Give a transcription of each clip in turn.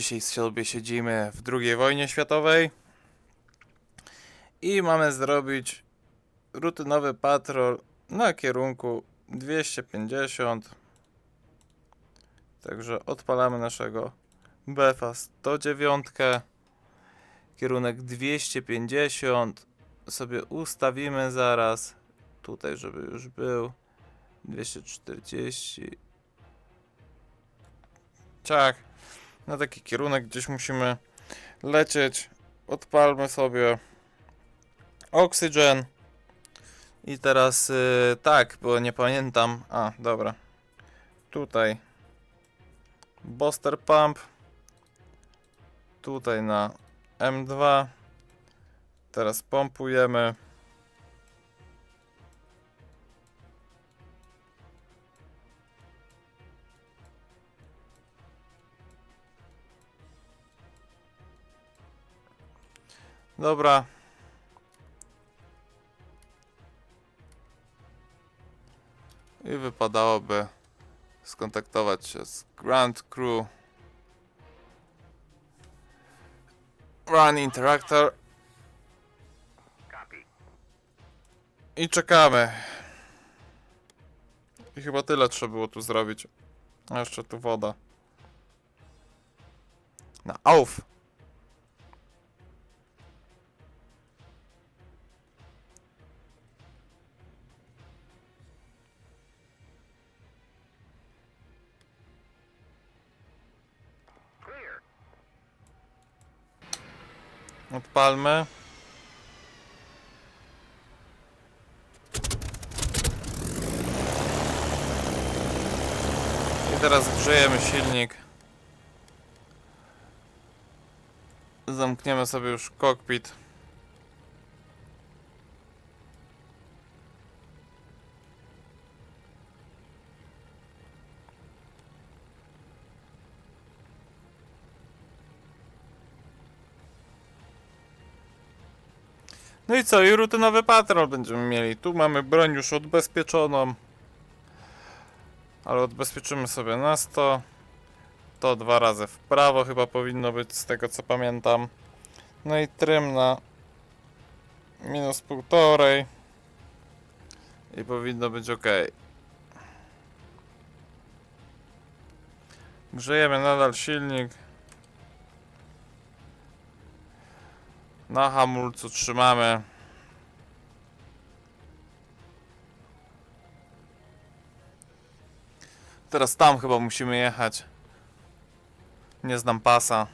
Dzisiaj sobie siedzimy w II wojnie światowej. I mamy zrobić rutynowy patrol na kierunku 250. Także odpalamy naszego BFA 109. Kierunek 250 sobie ustawimy zaraz. Tutaj, żeby już był. 240. Tak. Na taki kierunek gdzieś musimy lecieć. Odpalmy sobie Oxygen. I teraz y, tak, bo nie pamiętam. A, dobra. Tutaj Booster Pump. Tutaj na M2. Teraz pompujemy. Dobra. I wypadałoby skontaktować się z Grand Crew. Run Interactor. I czekamy. I chyba tyle trzeba było tu zrobić. A jeszcze tu woda. Na auf! Odpalmy. I teraz grzejemy silnik. Zamkniemy sobie już kokpit. No i co? I rutynowy patrol będziemy mieli. Tu mamy broń już odbezpieczoną. Ale odbezpieczymy sobie na 100. To dwa razy w prawo chyba powinno być, z tego co pamiętam. No i trym na minus półtorej. I powinno być ok. Grzejemy nadal silnik. Na hamulcu trzymamy. Teraz tam chyba musimy jechać. Nie znam pasa.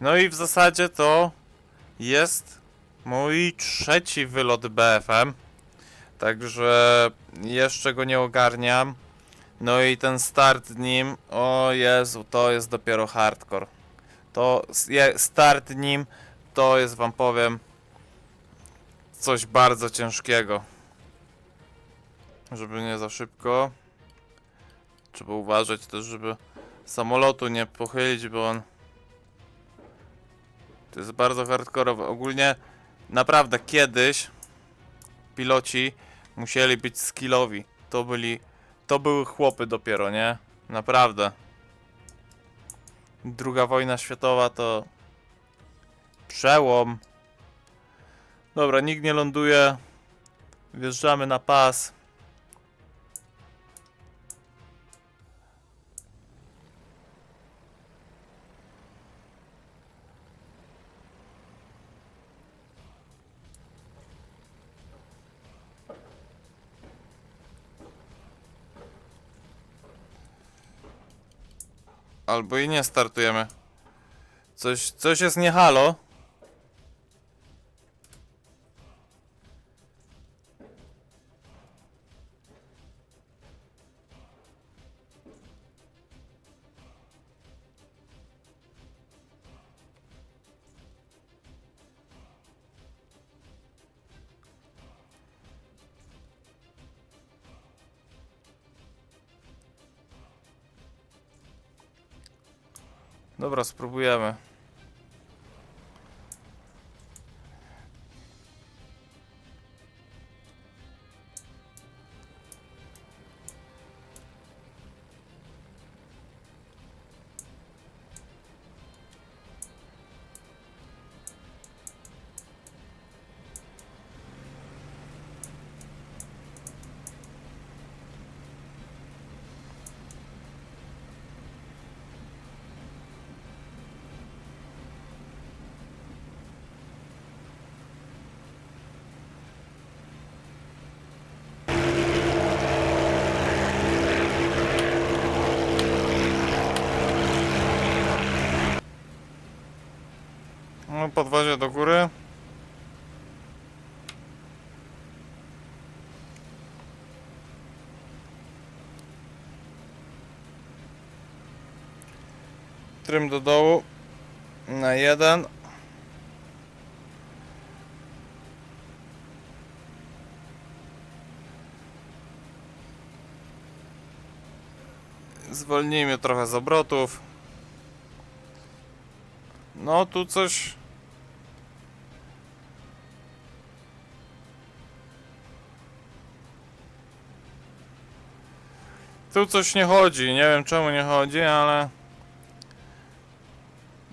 No i w zasadzie to jest mój trzeci wylot BFM. Także jeszcze go nie ogarniam. No i ten start nim, o Jezu, to jest dopiero hardcore. To start nim to jest, wam powiem, coś bardzo ciężkiego. Żeby nie za szybko. Trzeba uważać też, żeby samolotu nie pochylić, bo on to jest bardzo hardkorowe. Ogólnie naprawdę kiedyś piloci musieli być skillowi. To byli to były chłopy dopiero, nie? Naprawdę. Druga wojna światowa to przełom. Dobra, nikt nie ląduje. Wjeżdżamy na pas. Albo i nie startujemy. Coś, coś jest nie halo. Dobra, spróbujemy. Podwozie do góry. Trym do dołu. Na jeden. Zwolnijmy trochę z obrotów. No, tu coś. Tu coś nie chodzi. Nie wiem czemu nie chodzi, ale.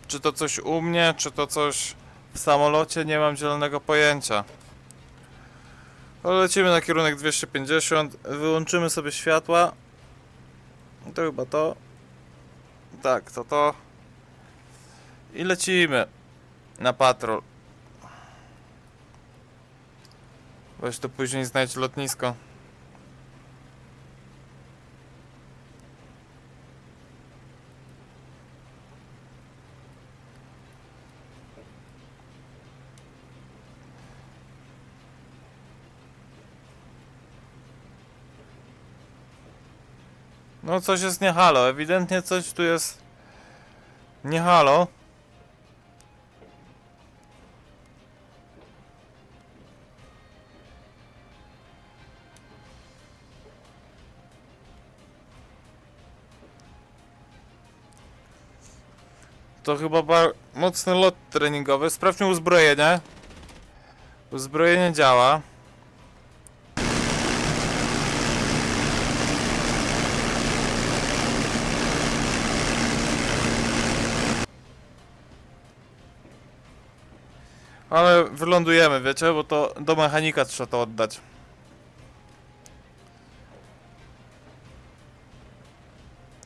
Czy to coś u mnie, czy to coś w samolocie, nie mam zielonego pojęcia. Lecimy na kierunek 250. Wyłączymy sobie światła. To chyba to. Tak, to to. I lecimy na patrol. Weź to później znajdź lotnisko. No coś jest nie halo, ewidentnie coś tu jest nie halo. To chyba mocny lot treningowy. Sprawdźmy uzbrojenie. Uzbrojenie działa. Ale wylądujemy, wiecie, bo to do mechanika trzeba to oddać.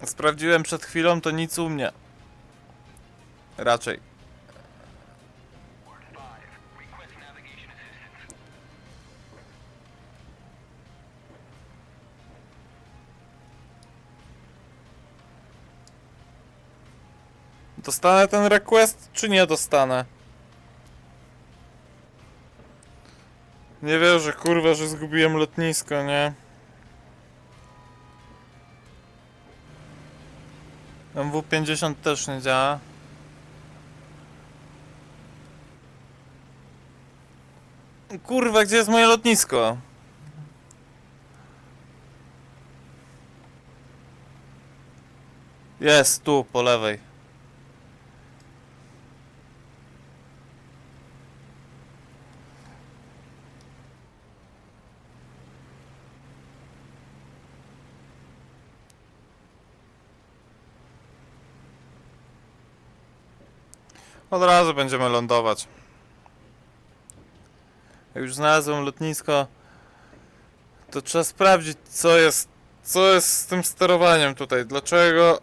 Sprawdziłem przed chwilą, to nic u mnie. Raczej. Dostanę ten request, czy nie dostanę? Nie wierzę, kurwa, że zgubiłem lotnisko, nie? MW50 też nie działa. Kurwa, gdzie jest moje lotnisko? Jest, tu, po lewej. Od razu będziemy lądować. Jak już znalazłem lotnisko, to trzeba sprawdzić, co jest, co jest z tym sterowaniem tutaj. Dlaczego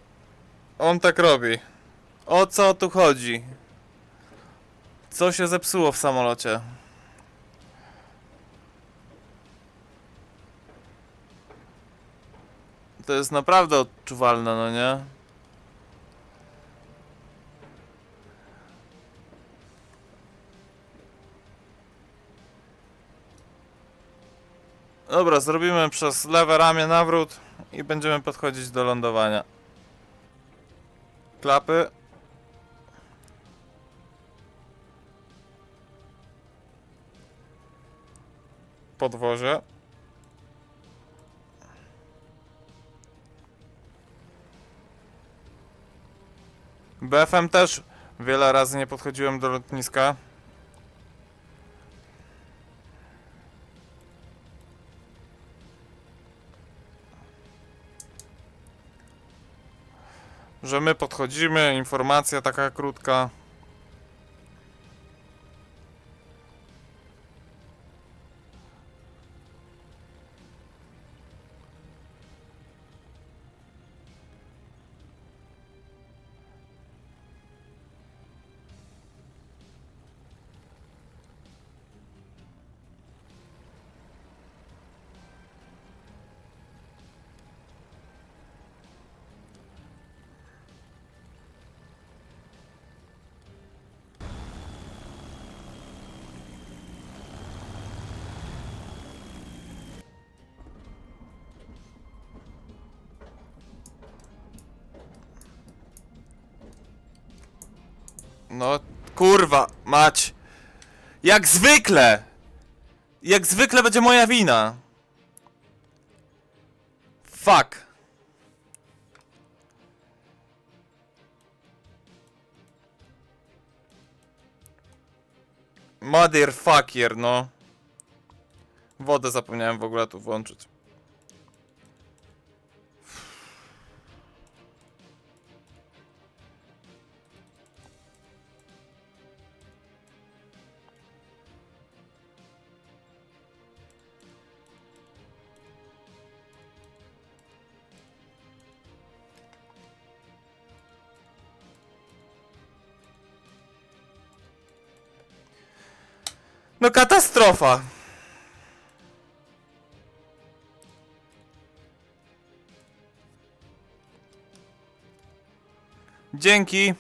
on tak robi? O co tu chodzi? Co się zepsuło w samolocie? To jest naprawdę odczuwalne, no nie? Dobra, zrobimy przez lewe ramię nawrót i będziemy podchodzić do lądowania. Klapy. Podwozie. BFM też wiele razy nie podchodziłem do lotniska. Że my podchodzimy, informacja taka krótka. No, kurwa, mać. Jak zwykle! Jak zwykle będzie moja wina. Fuck. Motherfucker, no. Wodę zapomniałem w ogóle tu włączyć. No katastrofa. Dzięki.